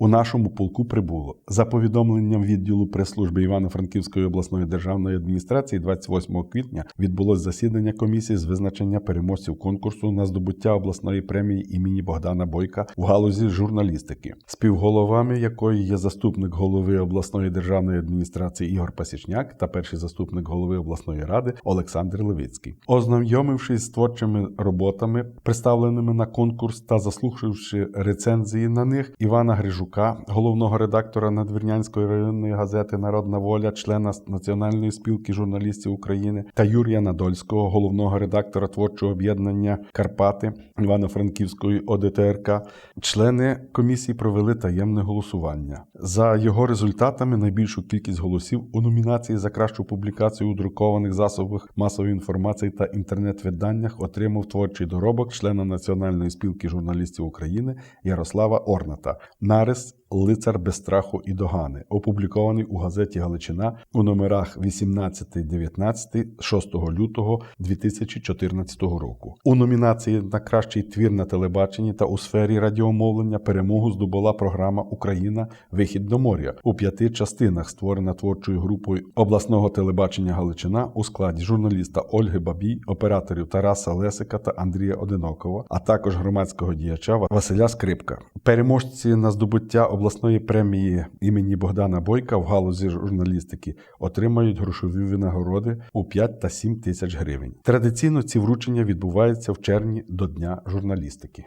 у нашому полку прибуло. За повідомленням відділу прес-служби Івано-Франківської обласної державної адміністрації 28 квітня відбулось засідання комісії з визначення переможців конкурсу на здобуття обласної премії імені Богдана Бойка в галузі журналістики, співголовами якої є заступник голови обласної державної адміністрації Ігор Пасічняк та перший заступник голови обласної ради Олександр Левицький. Ознайомившись з творчими роботами, представленими на конкурс та заслухавши рецензії на них Івана Грижука, головного редактора Надвірнянської районної газети Народна воля, члена Національної спілки журналістів України та Юрія Надольського, головного редактора творчого об'єднання Карпати Івано-Франківської ОДТРК, члени комісії провели таємне голосування. За його результатами найбільшу кількість голосів у номінації за кращу публікацію у друкованих засобах масової інформації та інтернет-виданнях отримав творчий доробок члена Національної спілки журналістів України Ярослава Орната. Нарис Лицар без страху і догани, опублікований у газеті Галичина у номерах 18-19 6 лютого 2014 року. У номінації на кращий твір на телебаченні та у сфері радіомовлення перемогу здобула програма Україна Вихід до моря у п'яти частинах, створена творчою групою обласного телебачення Галичина у складі журналіста Ольги Бабій, операторів Тараса Лесика та Андрія Одинокова, а також громадського діяча Василя Скрипка. Переможці на здобуття обласної премії імені Богдана Бойка в галузі журналістики отримають грошові винагороди у 5 та 7 тисяч гривень. Традиційно ці вручення відбуваються в червні до Дня журналістики.